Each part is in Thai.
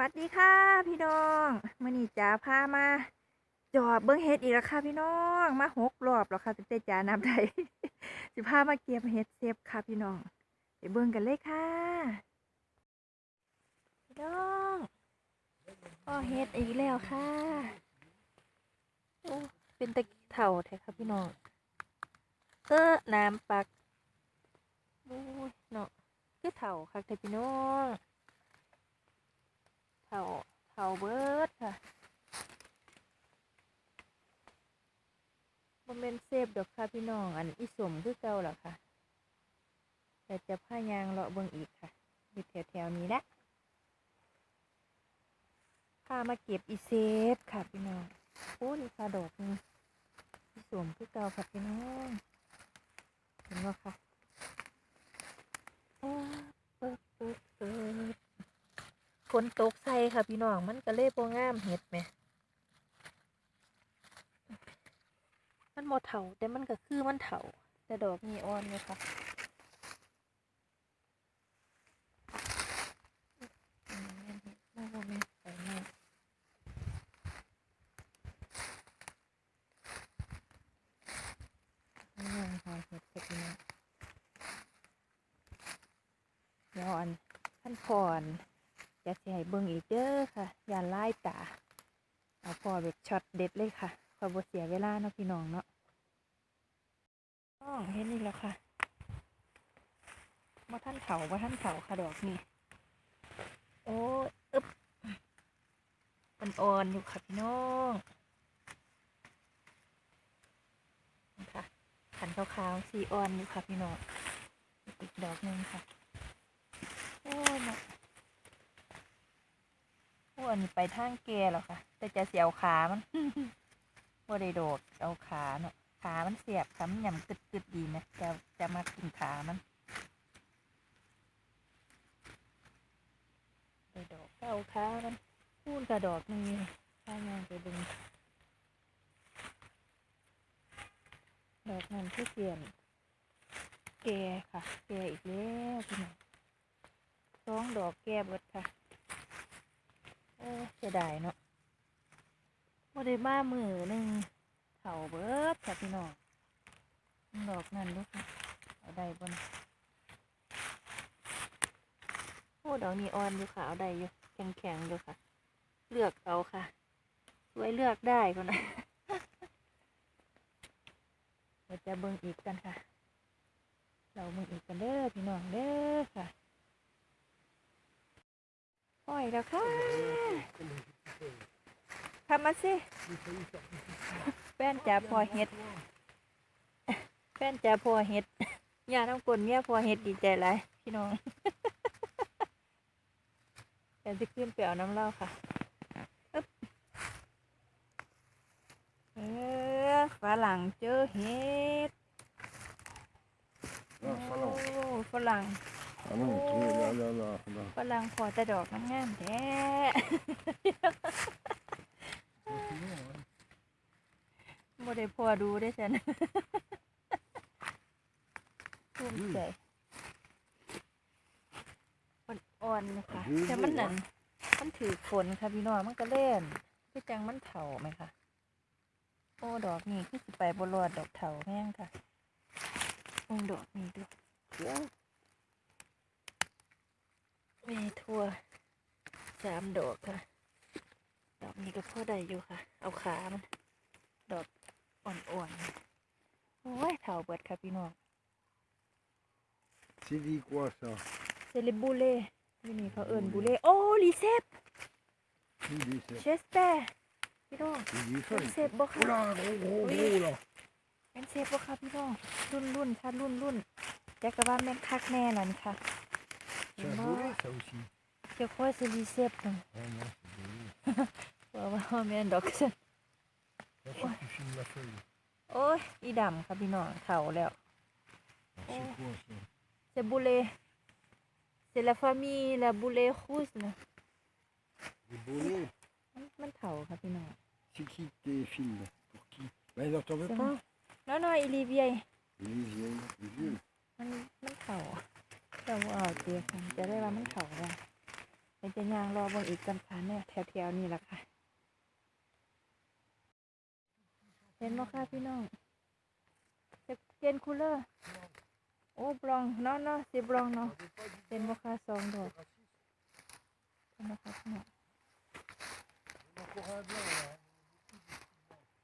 วัสดีค่ะพี่น้องมื่อนี้จ๋าพามา จอบเบิ้งเห็ดอีกแล้วค่ะพี่น้องมาหกรอบแล้วค่ะตั้งแต่จ๋าน้ำไทยสิพามาเก็บเห็ดเซฟค่ะพี่น้องไปเบิ้งกันเลยค่ะ พี่น้องก็เห็ดอีกแล้วค่ะโอ้เป็นตะกี้เถ่าแท้ค่ะพี่น้องเออน้ำปักโอ้ยเนาะคือเถ่าค่ะแต่พี่น้อง เผาเผาเบิดค่ะบ่แม่นเซฟดอกค่ะพี่น้องอันอีสมคือเก่าล่ะค่ะ แต่จะพายางเลาะเบิ่งอีกค่ะอยู่แถวๆนี้แหละพามาเก็บอีเซฟค่ะพี่น้องโอ้นี่ค่ะดอกนึงอีสมคือเก่าค่ะพี่น้องเห็นบ่ค่ะอ้าเปิดเปิดเปิด ฝนตกใส่ค่ะพี่น้องมันก็เลยบ่งามเห็ดแหมมันบ่เถาแต่มันก็คือมันเถาแต่ดอกมีอ่อนไหมคะอืมแม่นเห็ดบ่บ่แม่นไปแม่นนี่ยังหาเห็ดค่ะพี่น้องเดี๋ยวอันขั้นพร อยากสิให้เบิ่งอีกเด้อค่ะอย่าไล่ตาเอาพอแบบช็อตเด็ดเลยค่ะคอยบ่เสียเวลาเนาะพี่น้องเนาะน้องเห็นนี่แล้วค่ะมาท่านเขามาท่านเขาค่ะดอกนี่โอ้ยอึบมันอ่อนอยู่ค่ะพี่น้องนะค่ะขันขาวๆสีอ่อนอยู่ค่ะพี่น้องอีกดอกหนึ่งค่ะ โอ้ยเนาะ อันนี้ไปทางแกแล้วค่ะ แต่จะเสียวขามันว่าได้โดดเอาขาเนาะขามันเสียบค่ะมันหย่ำกึดกึดดีนะจะจะมากินขามันได้ดอกก็เอาขามันพูนกระดอกนี้ข้างางไปดึงดอกนั้นที่เปลี่ยนแกค่ะ แกอีกแล้วพี่น้องสองดอกแกเบิดค่ะ ออเสียดายเนาะบ่ได้มามือหนึ่งเถาเบิดค่ะพี่น้องดอกนั่นลูกค่ะเอาได้บนโอ้ดอกนี้อ่อนอยู่ค่ะเอาได้อยู่แข็งแข็งๆอยู่ค่ะ เลือกเอาค่ะสวยเลือกได้คนนะเดี๋ยวจะเบิ่งอีกกันค่ะ เราเบิ่งอีกกันเด้อพี่น้องเด้อค่ะ ปล่อยแล้วค่ะทำมาสิแป้นจ่าพอเฮ็ดแป้นจ่าพอเฮ็ดย่าต้องกลเมียพอเฮ็ดดีใจไรพี่น้องเดี๋ยวจะขึ้นไปเอาน้ำเหล้าค่ะอึ๊บเออฝรั่งเจอเฮ็ด Ah, voilà. โอ้ฝรั่ง Ah non, tu es là, là, là, là. ฝรั่งพอแต่ดอกงามๆแท้บ่ได้พอดูได้อฉันภูมิใจอ่อนๆนะคะแต่มันนั่นมันถือฝนค่ะพี่น้องมันก็เล่นคือจังมันเถาไหมคะโอ้ดอกนี้คือสิไปบ่รอดดอกเถาแห้งค่ะโอ้ดอกนี้ดูเดี๋ยว มีทั่วสามดอกค่ะ ดอกนี้ก็พอได้อยู่ค่ะ เอาขามันดอกอ่อนๆ โอ้ยเถาเบิดค่ะพี่น้อง C'est dit quoi ça เซเลบูเล่นี่นี่เขาเอิญบูเล่โอ้ลีเซฟ Qui dit ça เชสเตอร์พี่น้อง Qui dit เป็ ça นเซฟบ่ค่ะ Oh là, gros, gros, Oui. gros là เป็นเซฟบ่ค่ะพี่น้องรุ่นรุ่นค่ะรุ่นรุ่นจักรวาลแม่นคักแน่นั่นค่ะ C'est un volet ça aussi เจ้าค่อยสิลีเซฟนั่น Ah non, c'est joli. ว่าว่าแม่นดอกซั่น Là, faut que tu filmes la feuille. โอ้ยอีดำค่ะพี่น้องเฒ่าแล้ว Alors, C'est quoi ça เซบูเล่เซลาฟามีลาบูเล่คูสนะ Des volets มันมันเฒ่าค่ะพี่น้อง C'est qui tes films Pour qui Ben non, t'en veux ใช่ pas น้อยน้อยอีลีเวีย Les vieilles, les vieux. มันมันเฒ่า แต่ว่าเอาเตียค่ะจะได้ว่ามันเฒ่าแล้วเป็นจะยางรอบนอีกกันค่ะเนี่ยแถวๆนี่แหละค่ะ เห็นบ่ค่ะพี่น้องจะเกนคูลเลอร์โอ้บลองเนาะเนาะสิบลองเนาะเป็นบ่ค่ะสองดอกเห็นบ่ค่ะพี่น้อง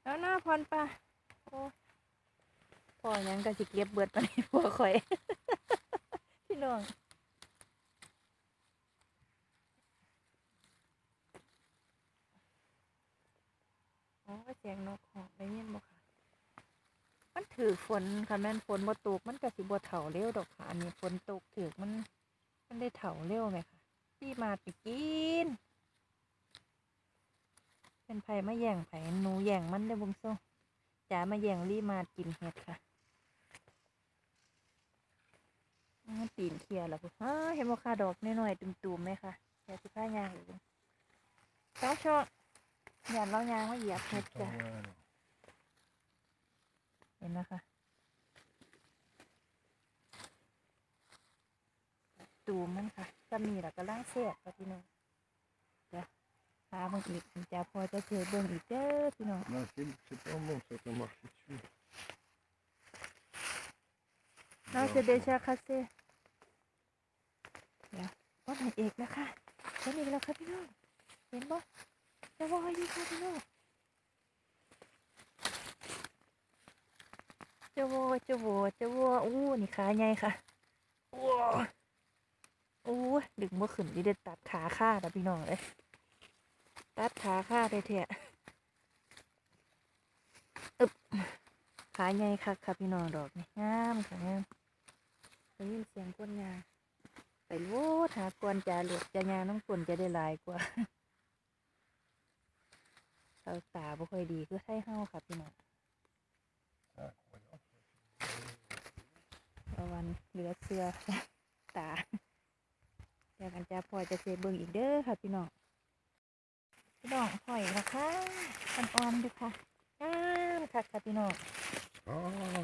แล้วหน้าพรปะโอ้พอหยังก็สิเก็บเบิดไปานนี้พอข่อย พี่น้องอ๋อเสียงนกหอกได้ยินบ่ค่ะ มันถือฝนค่ะแม่นฝนบ่ตกมันก็สิบ่เฒ่าเร็วดอกค่ะ อันนี้ฝนตกถือมัน มันได้เฒ่าเร็วไหมค่ะพี่มาไปกิน เป็นไผ่มาแย่งไผ่หนูแย่งมันได้บุงส่งจ๋ามาแย่งรีมากินเห็ดค่ะ อ้าวปีนเคลียร์แล้วพุ่นอ้าเห็นบ่ค่ะดอกน้อยๆตุ่มๆไหมคะเดี๋ยวสิพายางอีกเบิ่งเจ้าชอบอย่าเรายางมาเหยียบเห็ด Attends, จ้ะ voilà. เห็นนะคะตูมมันค่ะจะมีแล้วก็ล่างเสียบค่ะพี่น้องเดี๋ยวหาเบิ่งอีกจะพอจะเจอเบิ่งอีกเด้อพี่น้อง Non, c'est c'est pas bon, ça t'a marché dessus. Non, c'est déjà cassé. เดี๋ยวว่าไหนเอกนะคะเห็นอีกแล้วค่ะพี่น้องเห็นบ่จะวอยดีค่ะพี่น้องจะวอจะวอจะวออู้นี่ขาใหญ่ค่ะว้าอู้ดึงบ่ขึ้นดิเด็ดตัดขาค่าแล้วพี่น้องเอ้ยตัดขาค่าได้เถอะอึบขาใหญ่ค่ะค่ะพี่น้องดอกนี่งามค่ะงามได้ยินเสียงก้นยา ไปโวดหากวนจ่าเหลือกจะยางน้องฝนจะได้หลายกว่าเราตาบ่ค่อยดีคือไข้เฮาค่ะพี่น้อง C'est incroyable. ระวันเหลือเสือตาเดี๋ยวกันจะพอจะเซเบิ่งอีกเด้อค่ะพี่น้องพี่น้องหอยนะคะอ่อนๆดูค่ะงามค่ะค่ะพี่น้อง Ah,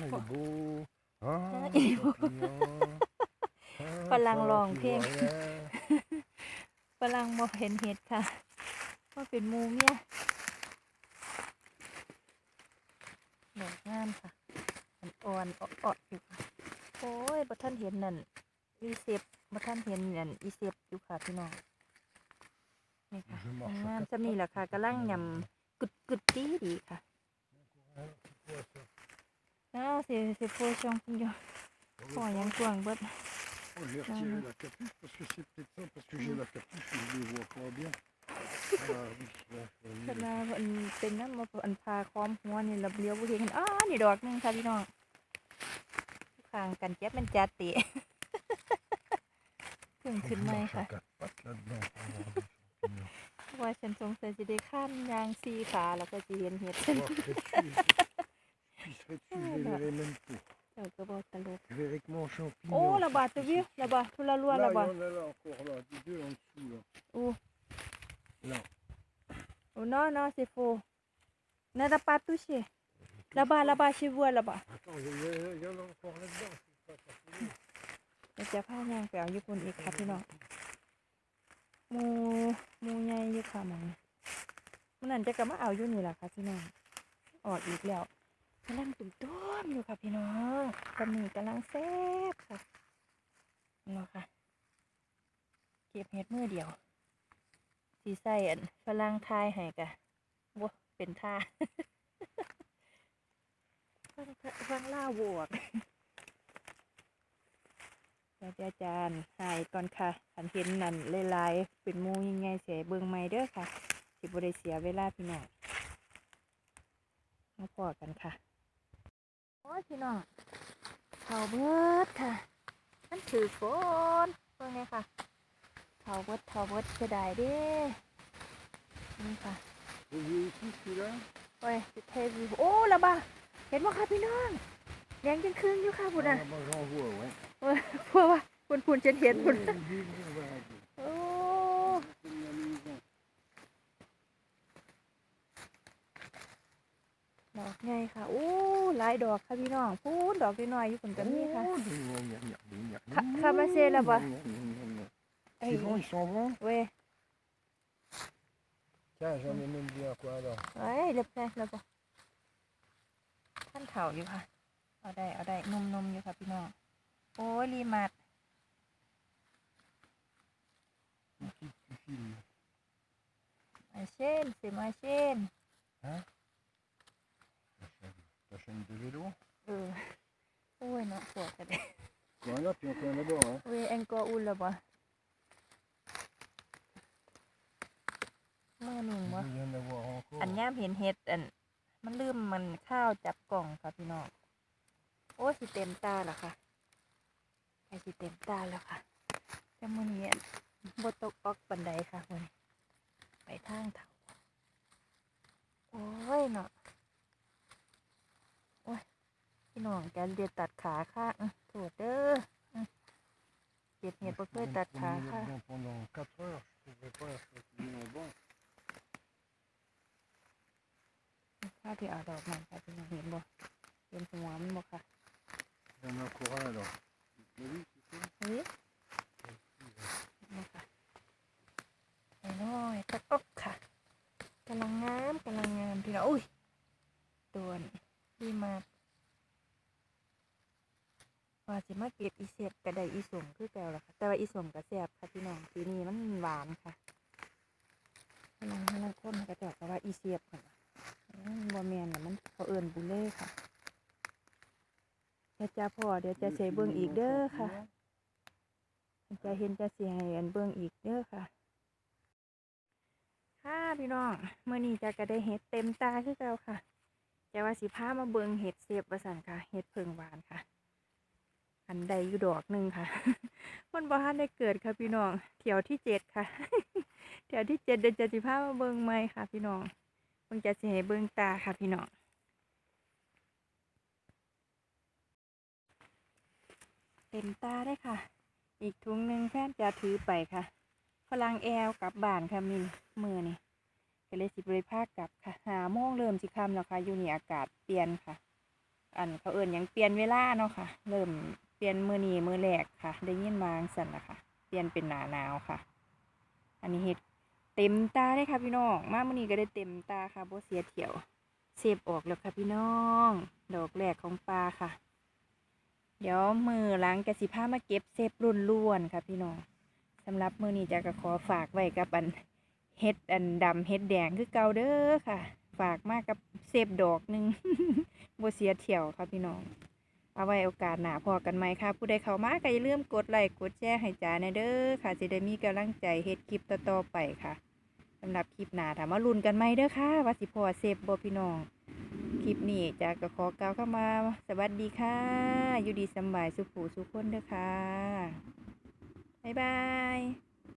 il est beau. Ah, Ah, le il est beau. papillon. Ah, Palang ça, long tu thiên. vois rien. ฝรั่งบ่เห็นเห็ดค่ะว่าเป็นหมูเมียดอกงามค่ะมันอ่อนอ่อนๆอยู่ค่ะโอ้ยบ่ท่านเห็นนั่นอีเซฟบ่ท่านเห็นนั่นอีเซฟอยู่ค่ะพี่น้องนี่ค่ะ Je marche à งาม quatre จะมีแหละค่ะกำลังยำกึดกึดๆดีดีค่ะ pattes. C'est quoi, ça น้าเสียเสียโพชองคุณโย Oh, พอยังกวางเบิด Oh, j'ai retiré la capuche parce que c'est peut-être ça, parce que j'ai la capuche et je les vois pas bien. Ah oui, là, เว oui. ลาอันเป็นน้ำมาอันพาคอมหัวนี่ระเบียวบ่เห็นอ้านี่ดอกหนึงค่ะพี่น้องข้างกันเจ็บมันจัดติเพิ่ง Faut ขึ้น que je ไหม marche ค่ะ à quatre pattes là-dedans pour voir les champignons. เพราะว่าฉันสงสัยจะได้ข้ามยางสีขาแล้วก็จะเห็นเห็ด Je marcherai dessus. Je pisserai dessus, je les verrai même pas. เจ้าก็บอกตลก Je verrai que mon champignon. โอ้ระบาดตัววิวระบาดทุละรัว Là, ระ il y บาด en a là encore, là, des deux en dessous, là. โอ้ Là. โอ้นอนอเซโฟนาระบาดตุเชระบาดระบาดชิบัวระบาด Attends, il y, a- il y en a encore là-dedans. c'est pas terminé. เดี๋ยวจะพายางไปเอาญี่ปุ่นอีกค่ะพี่น้องหมูหมูใหญ่อยู่ค่ะหมองนี้มันนั่นจะกลับมาเอาอยู่นี่แหละค่ะพี่น้องออกอีกแล้ว กำลังตุ่มต้มอยู่ค่ะพี่น้องกำมีกำลังแซ่บค่ะเนาะค่ะ เก็บเห็ดมือเดียว สีใส่อันฝรั่งทายให้กะบ่เป็นท่าฟังฟังล่าวบวกเดี๋ยวอาจารย์หายก่อนค่ะขันเห็นนั่นลายๆเป็นมูยังไงเสียเบิ่งไม่เด้อค่ะสิบ่ได้เสียเวลาพี่น้องมาพอกันค่ะ โอ้ยพี่น้องเขาเบิดค่ะนั่นถือฝนเบิ่งค่ะเขาเบิดเขาเบิดเสียดายเด้นี่ค่ะ Vous voyez ici, celui-là โอ้ยเทวิวโอ้ละบ่าเห็นบ่ค่ะพี่น้องแดงจังครึ่งอยู่ค่ะพุ่นอะ bah, j'en vois, ouais. เพราะว่าพุ่นพุ่นจะเห็นพุ่นโอ้ Comme la maison. ดอกไงค่ะโอ้ หลายดอกค่ะพี่น้องพูนดอกน้อยๆอยู่พุ่นกันนี่ค่ะ Oh, gna, gna, gna, gna, gna. Ka- Kamassé, là-bas. Gna, gna, gna, gna. เอ้ย C'est bon, ils s'en vont เว้ย Tiens, j'en ai même bien quoi alors. เอ้ยเรียบเลยเรียบเลยท่านเข่าอยู่ค่ะ เอาได้ เอาได้นุ่มๆอยู่ค่ะพี่น้อง โอ้ยรีมาด Qui, qui, qui filme มาเช่นสิมาเช่น Hein ta chaîne, ta chaîne de vélo เออ โอ้ยเนาะปวดกันเลย Encore un là, puis encore un là-bas. Hein. เวยแองกอร์อุ่นแล้วบ่มือหนึ่ง Il บ่ doit y en avoir encore. อันย่ามเห็นเห็ดอัน มันลืมมันข้าวจับกล่องค่ะพี่น้องโอ้ยสิเต็มตาแล้วค่ะไปสิเต็มตาแล้วค่ะแต่มื้อนี้อันบ่ตกออกบันไดค่ะมื้อนี้ไปทางเถาโอ้ยเนาะโอ้ย พี่น้องแกเรียดตัดขาค่ะอื้อโทษเด้ออื้อเก็บเห็ดบ่เคยตัดขาค่ะ Pendant- Pendant 4 heures, je ne trouvais pas la fatiguée en bas. ข้าที่เอาดอกมันค่ะพี่น้องเห็นบ่เห็นหัวมันบ่ค่ะ Il y en a encore un là. Mais oui, c'est ça. เฮ้ยนี่ค่ะน้อยๆตะกอกค่ะกำลังงามกำลังงามพี่น้องอุ้ยตัวนี่ดีมากว่าสิ ก็บอีเสียบกระไดอีสมคือแก้วล่ะค่ะ แต่ว่าอีสมกระแสบค่ะพี่น้องปีนี้มันหวานค่ะกำลังกำลังคนกระจอกแต่ว่าอีเสียบค่ะอืมบ่แมนน่ะมันเขาเอินบุเล่ค่ะเดี๋ยวจะพอเดี๋ยวจะใส่เบิ่งอีกเด้อค่ะจะเห็นจะเสียให้อันเบื้องอีกเด้อค่ะ ค่ะพี่น้องเมื่อนี้จะก็ได้เห็ดเต็มตาคือเก่าค่ะ แต่ว่าสิพามาเบิงเห็ดเสียบประสันค่ะ เห็ดเพิงหวานค่ะ อันใดอยู่ดอกหนึ่งค่ะ มันบ่ทันได้เกิดค่ะพี่น้องเที่ยวที่เจ็ดค่ะเที่ยวที่เจ็ดเดือนจะสิพามาเบิงใหม่ค่ะ พี่น้องเบิ่งจะสิให้เบิงตาค่ะพี่น้องเต็มตาได้ค่ะ อีกถุงหนึ่งแฟนจะถือไปค่ะฝรั่งแอลกลับบ้านค่ะมินมือนี่ก็เลยสิบริภาคกลับค่ะหาโมงเริ่มสิคำแล้วค่ะอยู่นี่อากาศเปลี่ยนค่ะ อันเขาเอิ่นยังเปลี่ยนเวลาเนาะค่ะ เริ่ม เปลี่ยนมือนีมือแรกค่ะ ได้ยินมาจั่งสันนะคะเปลี่ยนเป็นหนาหนาวค่ะ อันนี้เห็ดเต็มตาเลยค่ะพี่น้อง มามือนีก็ได้เต็มตาค่ะโบเสียเที่ยวเสพออกแล้วค่ะพี่น้อง ดอกแรกของปลาค่ะ เดี๋ยวมือล้างกสิผ้ามาเก็บเซฟรุ่นล้วนๆค่ะพี่น้องสำหรับมือนี้จะก็ขอฝากไว้กับอันเฮ็ดอันดำเฮ็ดแดงคือเก่าเด้อค่ะ ฝากมากกับเซฟดอกหนึ่งโบเสียเที่ยวค่ะพี่น้อง เอาไว้โอกาสหน้าพอกันไหมค่ะ ผู้ใดเข้ามาก็อย่าลืมกดไลค์กดแชร์ให้จ๋าในเด้อค่ะจะได้มีกำลังใจเฮ็ดคลิปต่อๆไปค่ะสำหรับคลิปหน้าถามมาลุ้นกันไหมเด้อค่ะว่าสิพอเซฟบ่พี่น้องคลิปนี้จาก็ขอกล่าวเข้ามา สวัสดีค่ะอยู่ดีสบายสุขูสุขคนเด้อค่ะบ๊ายบาย